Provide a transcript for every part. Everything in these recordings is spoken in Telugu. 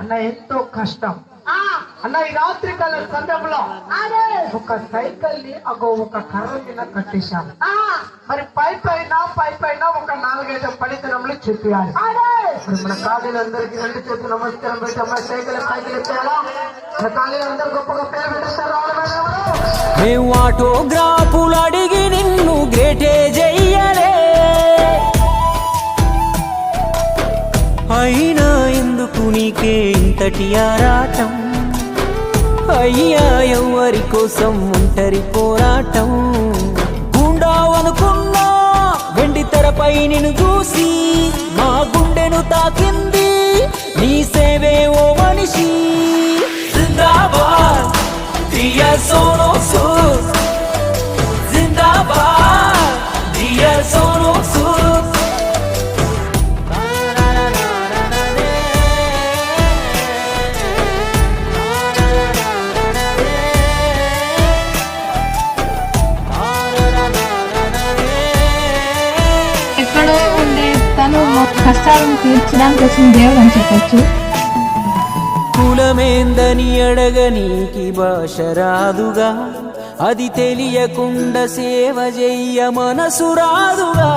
అన్న ఎంతో కష్టం. ఆ, అన్న ఈ రాత్రి కాల సందర్భంలో ఒక సైకిల్ని అగో ఒక కర్ర కింద కట్టేశాము ఆ, మరి పై పైన పై పైన ఒక నాలుగైదు పడితనంలో చెప్పాలి మన ఖాళీలందరికీ రెండు చేతులు నమస్కారం పెట్టి అమ్మ సైకిల్ సైకిల్ మన ఖాళీలందరూ గొప్పగా పేరు పెట్టేస్తారు మేము ఆటోగ్రాఫులు అడిగి నీకే ఇంతటి ఆరాటం. అయ్యా ఎవరి కోసం ఒంటరి పోరాటం. గుండావనుకున్నా వెండి తెరపై నిన్ను చూసి మా గుండెను తాకింది. నీ సేవే ఓ మనిషి. జిందాబాద్ కష్టాలను తీర్చడానికి వచ్చిన దేవుడు అని చెప్పచ్చు. కులమేందని అడగనీకి భాష రాదుగా. అది తెలియకుండా సేవ చెయ్య మనసు రాదుగా.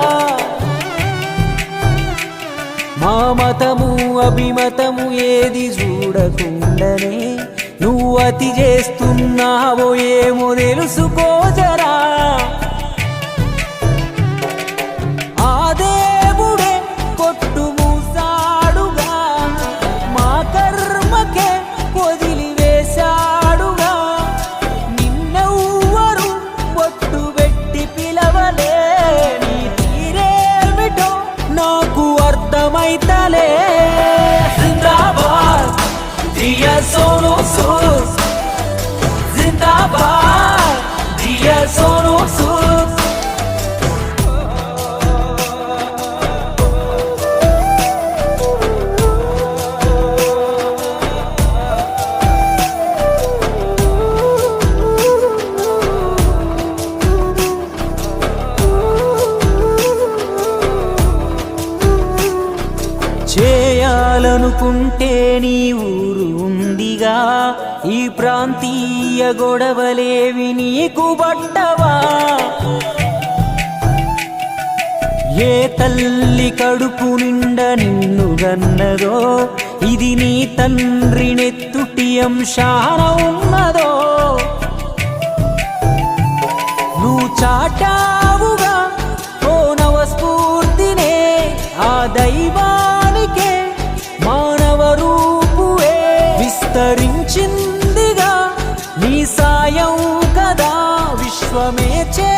మా మతము అభిమతము ఏది చూడకుండానే నువ్వు అతి చేస్తున్నావో ఏమో తెలుసుకోజరా చేయాలనుకుంటే నీ ఊరు ఉందిగా. ఈ ప్రాంతీయ గొడవలేవి నీకు పట్టవా? ఏ తల్లి కడుపు నిండా నిన్ను గన్నదో? ఇది నీ తండ్రి నెత్తుటి అంశాన ఉన్నదో? నువ్వు చాటా న్యాయం కదా విశ్వమే చే